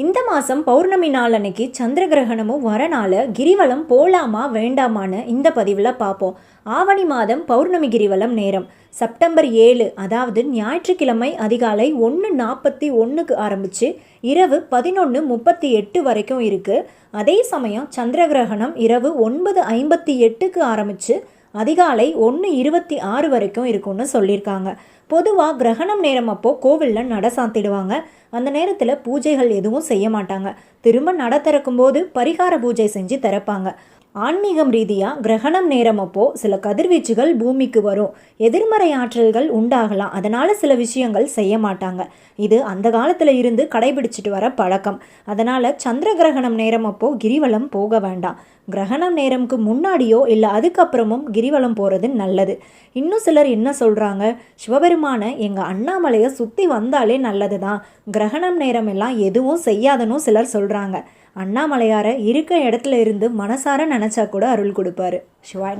இந்த மாதம் பௌர்ணமி நாள் அன்னைக்கு சந்திர கிரகணமும் வரனால கிரிவலம் போலாமா வேண்டாமான்னு இந்த பதிவில் பார்ப்போம் ஆவணி மாதம் பௌர்ணமி கிரிவலம் நேரம். செப்டம்பர் ஏழு அதாவது ஞாயிற்றுக்கிழமை அதிகாலை ஒன்று நாற்பத்தி ஒன்றுக்கு ஆரம்பித்து இரவு பதினொன்று முப்பத்தி எட்டு வரைக்கும் இருக்குது அதே சமயம் சந்திர கிரகணம் இரவு ஒன்பது ஐம்பத்தி எட்டுக்கு ஆரம்பித்து அதிகாலை ஒன்று இருபத்தி ஆறு வரைக்கும் இருக்கும்னு சொல்லியிருக்காங்க. பொதுவாக கிரகணம் நேரம் அப்போ கோவிலில் நட சாத்திடுவாங்க. அந்த நேரத்தில் பூஜைகள் எதுவும் செய்ய மாட்டாங்க. திரும்ப நட திறக்கும்போது பரிகார பூஜை செஞ்சு திறப்பாங்க. ஆன்மீகம் ரீதியாக கிரகணம் நேரம் அப்போ சில கதிர்வீச்சுகள் பூமிக்கு வரும். எதிர்மறை ஆற்றல்கள் உண்டாகலாம். அதனால் சில விஷயங்கள் செய்ய மாட்டாங்க. இது அந்த காலத்தில் இருந்து கடைபிடிச்சிட்டு வர பழக்கம். அதனால் சந்திர கிரகணம் நேரம் அப்போ கிரிவலம் போக வேண்டாம். கிரகணம் நேரம்க்கு முன்னாடியோ இல்லை அதுக்கப்புறமும் கிரிவலம் போகிறது நல்லது. இன்னும் சிலர் என்ன சொல்கிறாங்க சிவபெருமானை எங்கள் அண்ணாமலையை சுற்றி வந்தாலே நல்லது தான் கிரகணம் நேரம் எல்லாம் எதுவும் செய்யாதனும் சிலர் சொல்கிறாங்க அண்ணாமலையாரை இருக்க இடத்துல இருந்து மனசார நினச்சா கூட அருள் கொடுப்பாரு. சிவாய